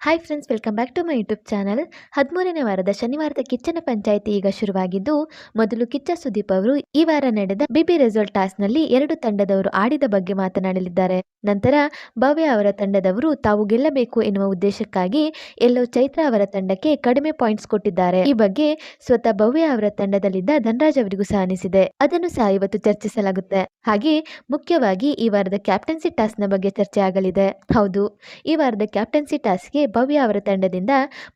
Hi friends welcome back to my YouTube channel ಹದಿಮೂರನೇ ವಾರದ ಶನಿವಾರದ ಕಿಚ್ಚನ ಪಂಚಾಯಿತಿ ಈಗ ಶುರುವಾಗಿದ್ದು, ಮೊದಲು ಕಿಚ್ಚ ಸುದೀಪ್ ಅವರು ಈ ವಾರ ನಡೆದ ಬಿಬಿ ರೆಸಾರ್ಟ್ ಟಾಸ್ನಲ್ಲಿ ಎರಡು ತಂಡದವರು ಆಡಿದ ಬಗ್ಗೆ ಮಾತನಾಡಲಿದ್ದಾರೆ. ನಂತರ ಭವ್ಯ ಅವರ ತಂಡದವರು ತಾವು ಗೆಲ್ಲಬೇಕು ಎನ್ನುವ ಉದ್ದೇಶಕ್ಕಾಗಿ ಎಲ್ಲೋ ಚೈತ್ರ ಅವರ ತಂಡಕ್ಕೆ ಕಡಿಮೆ ಪಾಯಿಂಟ್ಸ್ ಕೊಟ್ಟಿದ್ದಾರೆ. ಈ ಬಗ್ಗೆ ಸ್ವತಃ ಭವ್ಯ ಅವರ ತಂಡದಲ್ಲಿದ್ದ ಧನರಾಜ್ ಅವರಿಗೂ ಸಹ ಅನಿಸಿದೆ ಅದನ್ನು ಸಹ ಇವತ್ತು ಚರ್ಚಿಸಲಾಗುತ್ತೆ. ಹಾಗೆ ಮುಖ್ಯವಾಗಿ ಈ ವಾರದ ಕ್ಯಾಪ್ಟನ್ಸಿ ಟಾಸ್ಕ್ನ ಬಗ್ಗೆ ಚರ್ಚೆ ಆಗಲಿದೆ. ಹೌದು, ಈ ವಾರದ ಕ್ಯಾಪ್ಟನ್ಸಿ ಟಾಸ್ಕ್ಗೆ ಭವ್ಯ ಅವರ ತಂಡದಿಂದ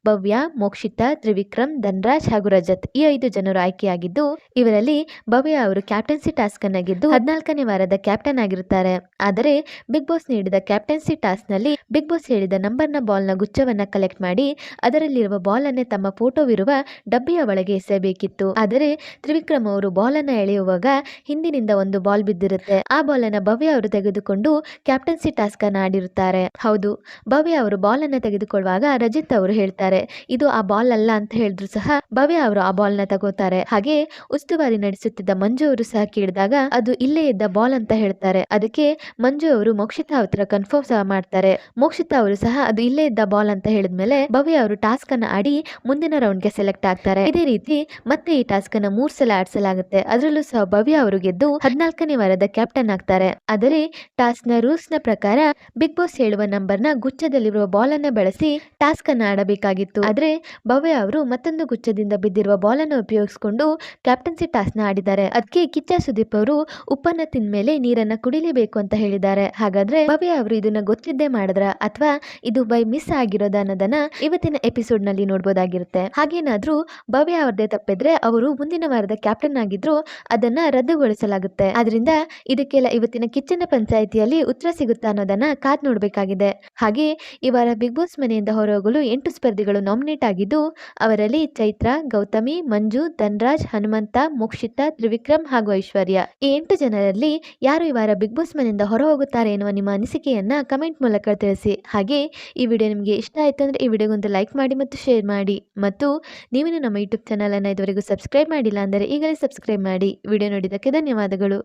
ಭವ್ಯ, ಮೋಕ್ಷಿತಾ, ತ್ರಿವಿಕ್ರಮ್, ಧನ್ರಾಜ್ ಹಾಗೂ ರಜತ್ ಈ ಐದು ಜನರು ಆಯ್ಕೆಯಾಗಿದ್ದು, ಇವರಲ್ಲಿ ಭವ್ಯ ಅವರು ಕ್ಯಾಪ್ಟನ್ಸಿ ಟಾಸ್ಕ್ ಅನ್ನ ಹದಿನಾಲ್ಕನೇ ವಾರದ ಕ್ಯಾಪ್ಟನ್ ಆಗಿರುತ್ತಾರೆ. ಆದರೆ, ಬಿಗ್ ಬಾಸ್ ನೀಡಿದ ಕ್ಯಾಪ್ಟನ್ಸಿ ಟಾಸ್ಕ್ನಲ್ಲಿ ಬಿಗ್ ಬಾಸ್ ಹೇಳಿದ ನಂಬರ್ನ ಬಾಲ್ನ ಗುಚ್ಛವನ್ನ ಕಲೆಕ್ಟ್ ಮಾಡಿ, ಅದರಲ್ಲಿರುವ ಬಾಲ್ ಅನ್ನೇ ತಮ್ಮ ಫೋಟೋವಿರುವ ಡಬ್ಬಿಯ ಒಳಗೆ ಎಸೆಯಬೇಕಿತ್ತು. ಆದರೆ, ತ್ರಿವಿಕ್ರಮ್ ಅವರು ಬಾಲ್ ಅನ್ನ ಎಳೆಯುವಾಗ ಹಿಂದಿನಿಂದ ಒಂದು ಬಾಲ್ ಬಿದ್ದಿರುತ್ತೆ. ಆ ಬಾಲ್ ಅನ್ನ ಭವ್ಯ ಅವರು ತೆಗೆದುಕೊಂಡು ಕ್ಯಾಪ್ಟನ್ಸಿ ಟಾಸ್ಕ್ ಅನ್ನು ಆಡಿರುತ್ತಾರೆ. ಹೌದು, ಭವ್ಯ ಅವರು ಬಾಲ್ ಅನ್ನ ತೆಗೆದುಕೊಳ್ಳುವಾಗ ರಜಿತ್ ಅವರು ಹೇಳ್ತಾರೆ, ಇದು ಆ ಬಾಲ್ ಅಲ್ಲ ಅಂತ ಹೇಳಿದ್ರು ಸಹ ಭವ್ಯ ಅವರು ಆ ಬಾಲ್ನ ತಗೋತಾರೆ. ಹಾಗೆ ಉಸ್ತುವಾರಿ ನಡೆಸುತ್ತಿದ್ದ ಮಂಜು ಅವರು ಸಹ ಕೇಳಿದಾಗ ಅದು ಇಲ್ಲೇ ಇದ್ದ ಬಾಲ್ ಅಂತ ಹೇಳ್ತಾರೆ. ಅದಕ್ಕೆ ಮಂಜು ಅವರು ಮೋಕ್ಷಿತಾ ಹತ್ರ ಕನ್ಫರ್ಮ್ ಸಹ ಮಾಡ್ತಾರೆ. ಮೋಕ್ಷಿತಾ ಅವರು ಸಹ ಅದು ಇಲ್ಲೇ ಇದ್ದ ಬಾಲ್ ಅಂತ ಹೇಳಿದ್ಮೇಲೆ ಭವ್ಯ ಅವರು ಟಾಸ್ಕ್ ಅನ್ನ ಆಡಿ ಮುಂದಿನ ರೌಂಡ್ಗೆ ಸೆಲೆಕ್ಟ್ ಆಗ್ತಾರೆ. ಇದೇ ರೀತಿ ಮತ್ತೆ ಈ ಟಾಸ್ಕ್ ಅನ್ನ ಮೂರ್ ಸಲ ಆಡಿಸಲಾಗುತ್ತೆ. ಅದರಲ್ಲೂ ಸಹ ಭವ್ಯ ಅವರು ಗೆದ್ದು ಹದಿನಾಲ್ಕನೇ ವಾರದ ಕ್ಯಾಪ್ಟನ್ ಆಗ್ತಾರೆ. ಆದರೆ ಟಾಸ್ಕ್ನ ರೂಲ್ಸ್ನ ಪ್ರಕಾರ ಬಿಗ್ ಬಾಸ್ ಹೇಳುವ ನಂಬರ್ನ ಗುಚ್ಛದಲ್ಲಿರುವ ಬಾಲ್ ಅನ್ನ ಬಳಸಿ ಟಾಸ್ಕ್ ಅನ್ನ ಆಡಬೇಕಾಗಿತ್ತು. ಆದ್ರೆ ಭವ್ಯ ಅವರು ಮತ್ತೊಂದು ಗುಚ್ಛದಿಂದ ಬಿದ್ದಿರುವ ಬಾಲ್ ಅನ್ನು ಉಪಯೋಗಿಸಿಕೊಂಡು ಕ್ಯಾಪ್ಟನ್ಸಿ ಟಾಸ್ಕ್ನ ಆಡಿದ್ದಾರೆ. ಅದಕ್ಕೆ ಕಿಚ್ಚ ಸುದೀಪ್ ಅವರು ಉಪ್ಪನ್ನ ತಿಂದ್ಮೇಲೆ ನೀರನ್ನ ಕುಡಿಲೇಬೇಕು ಅಂತ ಹೇಳಿದ್ದಾರೆ. ಹಾಗಾದ್ರೆ ಭವ್ಯ ಅವರು ಇದನ್ನ ಗೊತ್ತಿದ್ದೇ ಮಾಡಿದ್ರ? ಅಥವಾ ಇದು ಬೈ ಮಿಸ್ ಆಗಿರೋದ ಅನ್ನೋದನ್ನ ಇವತ್ತಿನ ಎಪಿಸೋಡ್ನಲ್ಲಿ ನೋಡಬಹುದಾಗಿರುತ್ತೆ ಹಾಗೇನಾದ್ರೂ ಭವ್ಯ ಅವ್ರದ್ದೇ ತಪ್ಪಿದ್ರೆ ಅವರು ಮುಂದಿನ ವಾರದ ಕ್ಯಾಪ್ಟನ್ ಆಗಿದ್ರು ಅದನ್ನ ರದ್ದುಗೊಳಿಸಲಾಗುತ್ತೆ. ಆದ್ರಿಂದ ಇದಕ್ಕೆಲ್ಲ ಇವತ್ತಿನ ಕಿಚ್ಚನ ಪಂಚಾಯಿತಿಯಲ್ಲಿ ಉತ್ತರ ಸಿಗುತ್ತಾ ಅನ್ನೋದನ್ನ ಕಾದ್ ನೋಡ್ಬೇಕಾಗಿದೆ. ಹಾಗೆ ಈ ವಾರ ಬಿಗ್ ಬಾಸ್ ಮನೆಯಿಂದ ಹೊರಹೋಗಲು ಎಂಟು ಸ್ಪರ್ಧಿಗಳು ನಾಮಿನೇಟ್ ಆಗಿದ್ದು, ಅವರಲ್ಲಿ ಚೈತ್ರ, ಗೌತಮಿ, ಮಂಜು, ಧನ್ರಾಜ್, ಹನುಮಂತ, ಮೋಕ್ಷಿತಾ, ತ್ರಿವಿಕ್ರಮ್ ಹಾಗೂ ಐಶ್ವರ್ಯ. ಈ ಎಂಟು ಜನರಲ್ಲಿ ಯಾರು ಈ ವಾರ ಬಿಗ್ ಬಾಸ್ ಮನೆಯಿಂದ ಹೊರ ಹೋಗುತ್ತಾರೆ ಎನ್ನುವ ನಿಮ್ಮ ಅನಿಸಿಕೆಯನ್ನ ಕಮೆಂಟ್ ಮೂಲಕ ತಿಳಿಸಿ. ಹಾಗೆ ಈ ವಿಡಿಯೋ ನಿಮಗೆ ಇಷ್ಟ ಆಯ್ತು ಅಂದ್ರೆ ಈ ವಿಡಿಯೋಗೊಂದು ಲೈಕ್ ಮಾಡಿ ಮತ್ತು ಶೇರ್ ಮಾಡಿ. ಮತ್ತು ನೀವೇನು ನಮ್ಮ ಯೂಟ್ಯೂಬ್ ಚಾನಲ್ ಅನ್ನ ಇದುವರೆಗೂ ಸಬ್ಸ್ಕ್ರೈಬ್ ಮಾಡಿಲ್ಲ ಅಂದರೆ ಈಗಲೇ ಸಬ್ಸ್ಕ್ರೈಬ್ ಮಾಡಿ. ವಿಡಿಯೋ ನೋಡಿದ್ದಕ್ಕೆ ಧನ್ಯವಾದಗಳು.